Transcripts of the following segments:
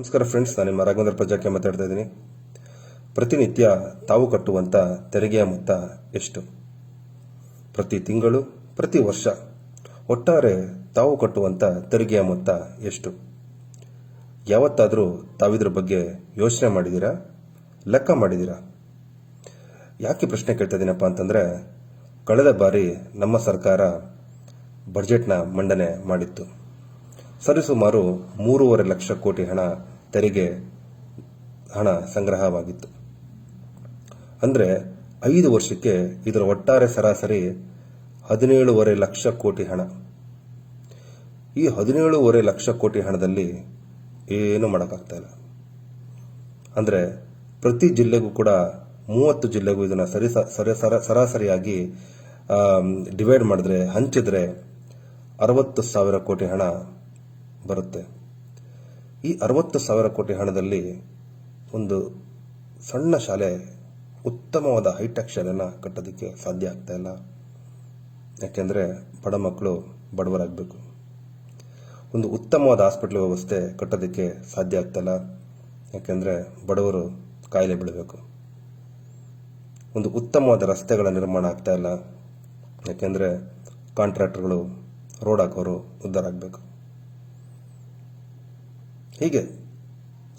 ನಮಸ್ಕಾರ ಫ್ರೆಂಡ್ಸ್ ನಾನು ನಿಮ್ಮ ರಾಘವೇಂದ್ರ ಪ್ರಜಾಕ್ಕೆ ಮಾತಾಡ್ತಾ ಇದ್ದೀನಿ. ಪ್ರತಿನಿತ್ಯ ತಾವು ಕಟ್ಟುವಂಥ ತೆರಿಗೆಯ ಮೊತ್ತ ಎಷ್ಟು? ಪ್ರತಿ ತಿಂಗಳು, ಪ್ರತಿ ವರ್ಷ ಒಟ್ಟಾರೆ ತಾವು ಕಟ್ಟುವಂಥ ತೆರಿಗೆಯ ಮೊತ್ತ ಎಷ್ಟು? ಯಾವತ್ತಾದರೂ ತಾವಿದ್ರ ಬಗ್ಗೆ ಯೋಚನೆ ಮಾಡಿದ್ದೀರಾ ಲೆಕ್ಕ ಮಾಡಿದ್ದೀರಾ ಯಾಕೆ ಪ್ರಶ್ನೆ ಕೇಳ್ತಾ ಇದ್ದೀನಪ್ಪ ಅಂತಂದರೆ, ಕಳೆದ ಬಾರಿ ನಮ್ಮ ಸರ್ಕಾರ ಬಜೆಟ್ನ ಮಂಡನೆ ಮಾಡಿತ್ತು. ಸರಿಸುಮಾರು ಮೂರುವರೆ ಲಕ್ಷ ಕೋಟಿ ಹಣ ತೆರಿಗೆ ಹಣ ಸಂಗ್ರಹವಾಗಿತ್ತು. ಅಂದರೆ ಐದು ವರ್ಷಕ್ಕೆ ಇದರ ಒಟ್ಟಾರೆ ಸರಾಸರಿ ಹದಿನೇಳುವರೆ ಲಕ್ಷ ಕೋಟಿ ಹಣ. ಈ ಹದಿನೇಳುವರೆ ಲಕ್ಷ ಕೋಟಿ ಹಣದಲ್ಲಿ ಏನು ಮಾಡೋಕ್ಕಾಗ್ತಾ ಇಲ್ಲ. ಅಂದರೆ ಪ್ರತಿ ಜಿಲ್ಲೆಗೂ ಕೂಡ ಮೂವತ್ತು ಜಿಲ್ಲೆಗೂ ಇದನ್ನು ಸರಿ ಸರಿ, ಸರ- ಸರಾಸರಿಯಾಗಿ ಡಿವೈಡ್ ಮಾಡಿದ್ರೆ, ಹಂಚಿದ್ರೆ ಅರವತ್ತು ಸಾವಿರ ಕೋಟಿ ಹಣ ಬರುತ್ತೆ. ಈ ಅರವತ್ತು ಸಾವಿರ ಕೋಟಿ ಹಣದಲ್ಲಿ ಒಂದು ಸಣ್ಣ ಶಾಲೆ ಉತ್ತಮವಾದ ಹೈಟೆಕ್ ಶಾಲೆನ ಕಟ್ಟೋದಕ್ಕೆ ಸಾಧ್ಯ ಆಗ್ತಾ ಇಲ್ಲ. ಯಾಕೆಂದರೆ ಬಡ ಮಕ್ಕಳು ಬಡವರಾಗಬೇಕು. ಒಂದು ಉತ್ತಮವಾದ ಹಾಸ್ಪಿಟ್ಲ್ ವ್ಯವಸ್ಥೆ ಕಟ್ಟೋದಕ್ಕೆ ಸಾಧ್ಯ ಆಗ್ತಾಯಿಲ್ಲ ಯಾಕೆಂದರೆ ಬಡವರು ಕಾಯಿಲೆ ಬೀಳಬೇಕು. ಒಂದು ಉತ್ತಮವಾದ ರಸ್ತೆಗಳ ನಿರ್ಮಾಣ ಆಗ್ತಾ ಇಲ್ಲ. ಯಾಕೆಂದರೆ ಕಾಂಟ್ರಾಕ್ಟರ್ಗಳು ರೋಡ್ ಹಾಕೋರು ಉದ್ಧಾರ ಆಗಬೇಕು. ಹೀಗೆ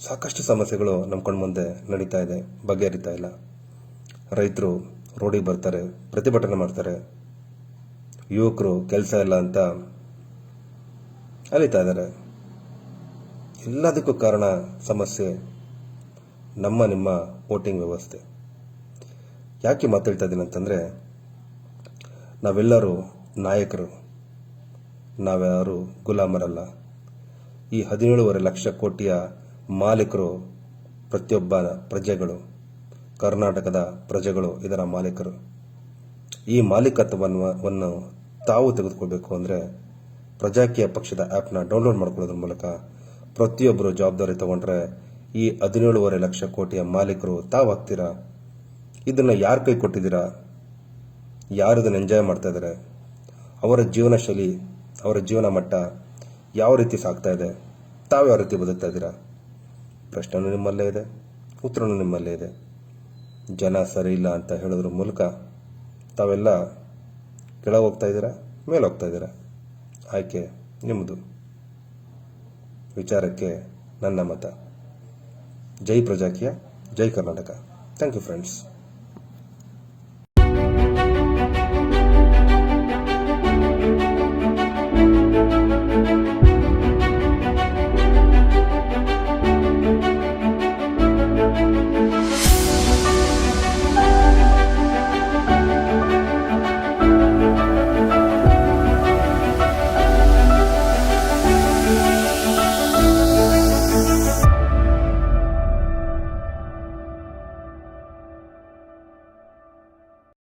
ಸಾಕಷ್ಟು ಸಮಸ್ಯೆಗಳು ನಮ್ಮ ಕಣ್ಮುಂದೆ ನಡೀತಾ ಇದೆ, ಬಗೆಹರಿತಾ ಇಲ್ಲ. ರೈತರು ರೋಡಿಗೆ ಬರ್ತಾರೆ, ಪ್ರತಿಭಟನೆ ಮಾಡ್ತಾರೆ. ಯುವಕರು ಕೆಲಸ ಇಲ್ಲ ಅಂತ ಅಲಿತಾ ಇದ್ದಾರೆ. ಎಲ್ಲದಕ್ಕೂ ಕಾರಣ ಸಮಸ್ಯೆ ನಮ್ಮ, ನಿಮ್ಮ ವೋಟಿಂಗ್ ವ್ಯವಸ್ಥೆ. ಯಾಕೆ ಮಾತಾಡ್ತಾ ಇದ್ದೀನಿ ಅಂತಂದರೆ, ನಾವೆಲ್ಲರೂ ನಾಯಕರು, ನಾವ್ಯಾರು ಗುಲಾಮರಲ್ಲ. ಈ ಹದಿನೇಳುವರೆ ಲಕ್ಷ ಕೋಟಿಯ ಮಾಲೀಕರು, ಪ್ರತಿಯೊಬ್ಬ ಪ್ರಜೆಗಳು, ಕರ್ನಾಟಕದ ಪ್ರಜೆಗಳು ಇದರ ಮಾಲೀಕರು. ಈ ಮಾಲೀಕತ್ವವನ್ನು ತಾವು ತೆಗೆದುಕೊಳ್ಬೇಕು ಅಂದರೆ ಪ್ರಜಾಕೀಯ ಪಕ್ಷದ ಆ್ಯಪ್ನ ಡೌನ್ಲೋಡ್ ಮಾಡ್ಕೊಳ್ಳೋದ್ರ ಮೂಲಕ ಪ್ರತಿಯೊಬ್ಬರು ಜವಾಬ್ದಾರಿ ತಗೊಂಡ್ರೆ ಈ ಹದಿನೇಳುವರೆ ಲಕ್ಷ ಕೋಟಿಯ ಮಾಲೀಕರು ತಾವಾಗ್ತೀರಾ ಇದನ್ನು ಯಾರು ಕೈ ಕೊಟ್ಟಿದ್ದೀರಾ? ಯಾರು ಇದನ್ನು ಎಂಜಾಯ್ ಮಾಡ್ತಾ ಇದ್ದಾರೆ? ಅವರ ಜೀವನ ಶೈಲಿ, ಅವರ ಜೀವನ ಮಟ್ಟ ಯಾವ ರೀತಿ ಸಾಗ್ತಾ ಇದೆ? ತಾವು ಯಾವ ರೀತಿ ಬದುಕ್ತಾ ಇದ್ದೀರಾ? ಪ್ರಶ್ನೆನೂ ನಿಮ್ಮಲ್ಲೇ ಇದೆ, ಉತ್ತರನೂ ನಿಮ್ಮಲ್ಲೇ ಇದೆ. ಜನ ಸರಿ ಇಲ್ಲ ಅಂತ ಹೇಳೋದ್ರ ಮೂಲಕ ತಾವೆಲ್ಲ ಕೆಳಗೆ ಹೋಗ್ತಾ ಇದ್ದೀರಾ ಮೇಲೆ ಹೋಗ್ತಾ ಇದ್ದೀರಾ? ಆಯ್ಕೆ ನಿಮ್ಮದು. ವಿಚಾರಕ್ಕೆ ನನ್ನ ಮತ. ಜೈ ಪ್ರಜಾಕೀಯ, ಜೈ ಕರ್ನಾಟಕ. Thank you friends